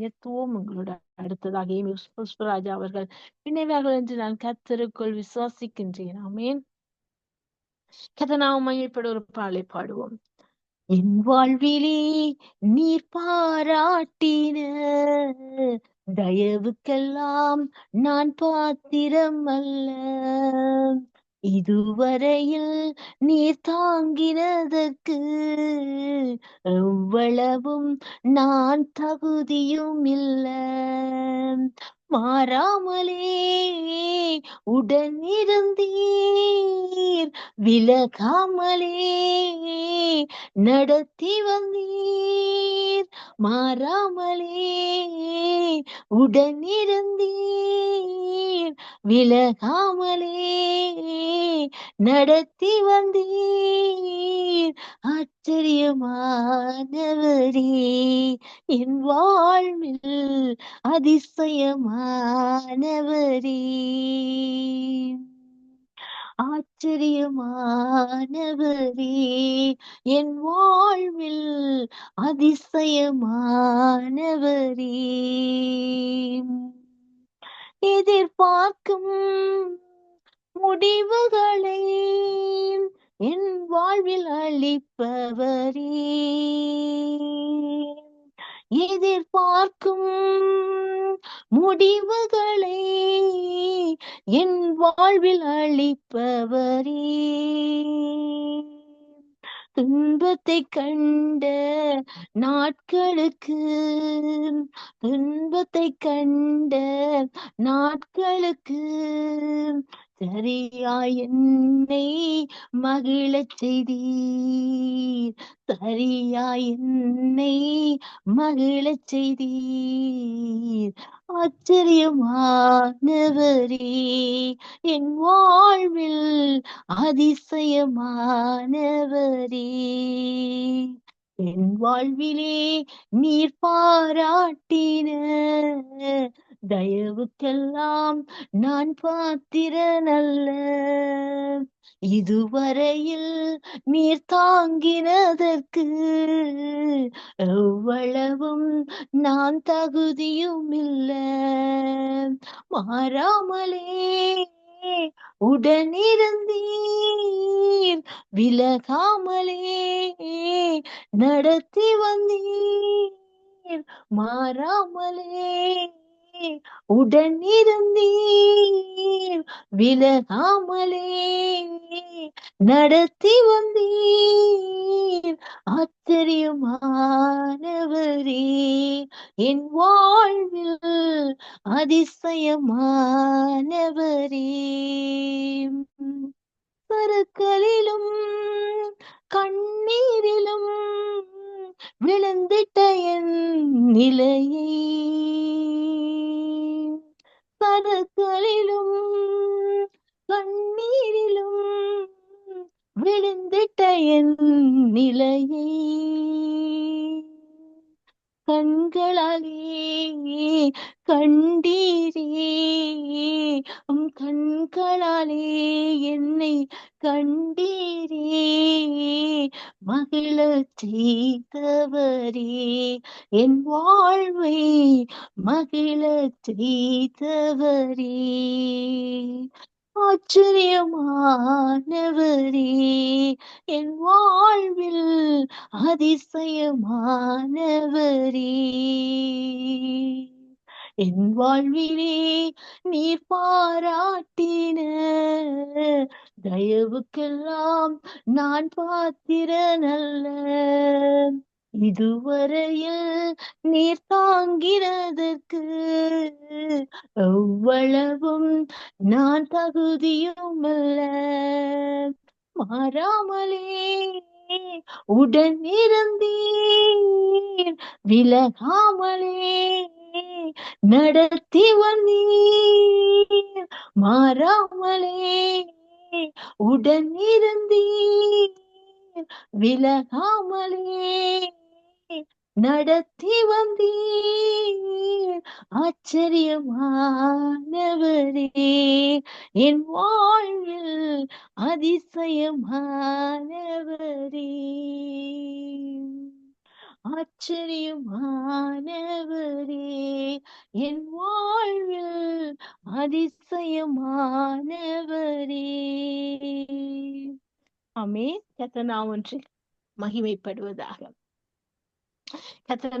உயர்த்துவோம் உங்களோட அடுத்ததாக ராஜா அவர்கள் பிணைவார்கள் என்று நான் கத்தருக்குள் விசுவாசிக்கின்றேன். ஆமேன். கதனாவும் மையப்பட ஒரு பாலை பாடுவோம். என் வாழ்விலே நீர் பாராட்டின தயவுக்கெல்லாம் நான் பாத்திரம் அல்ல. இதுவரையில் நீர் தாங்கினதற்கு எவ்வளவும் நான் தகுதியும் இல்ல. மாறாமலே உடனிருந்தீர் விலகாமலே நடத்தி வந்தீர். மாறாமலே உடனிருந்தீர் விலகாமலே நடத்தி வந்தீர். ஆச்சரியமானவரே என் வாழ்வில் அதிசயமானவரே. ஆச்சரியமானவரே என் வாழ்வில் அதிசயமானவரே. எதிர்பார்க்கும் முடிவுகளை என் வாழ்வில் அளிப்பவரே. எதிர்பார்க்கும் முடிவுகளை என் வாழ்வில் அளிப்பவரே. துன்பத்தை கண்ட நாட்களுக்கு துன்பத்தை கண்ட நாட்களுக்கு சரியாய் என்னை மகிழச் செய்தீர். சரியாய் என்னை மகிழச் செய்தீர். ஆச்சரியமானவரே என் வாழ்வில் அதிசயமானவரே. என் வாழ்விலே நீர் பாராட்டின தயவுக்கெல்லாம் நான் பாத்திரனல்ல. இதுவரையில் நீர் தாங்கினதற்கு எவ்வளவும் நான் தகுதியும் இல்ல மாறாமலே உடனிருந்தீர் விலகாமலே நடத்தி வந்தீர். மாறாமலே உடனிருந்தீர் விலகாமலே நடத்தி வந்தீர். ஆச்சரியமானவரே என் வாழ்வில் அதிசயமானவரே. சருக்களிலும் கண்ணீரிலும் விழுந்துட்ட என் நிலையை. கண்களாலே கண்டீரே உம் கண்களாலே என்னை கண்டீரே. மகிழச் செய்தவரே என் வாழ்வை மகிழச் செய்தவரே ஆச்சரியமானவரே என் வாழ்வில் அதிசயமானவரே. என் வாழ்விலே நீ பாராட்டின தயவுக்கெல்லாம் நான் பாத்திரனல்ல. இதுவரையில் நீர் தாங்கிறதற்கு எவ்வளவும் நான் தகுதியும் அல்ல. மாறாமலே உடன் இருந்தீர் விலகாமலே நடத்தி வந்தீர். மாறாமலே உடன் இருந்தீர் விலகாமலே நடத்தி வந்தீர். ஆச்சரியமானவரே என் வாழ்வில் அதிசயமானவரே. ஆச்சரியமானவரே என் வாழ்வில் அதிசயமானவரே. அமே கத்தனா ஒன்று மகிமைப்படுவதாக. Catherine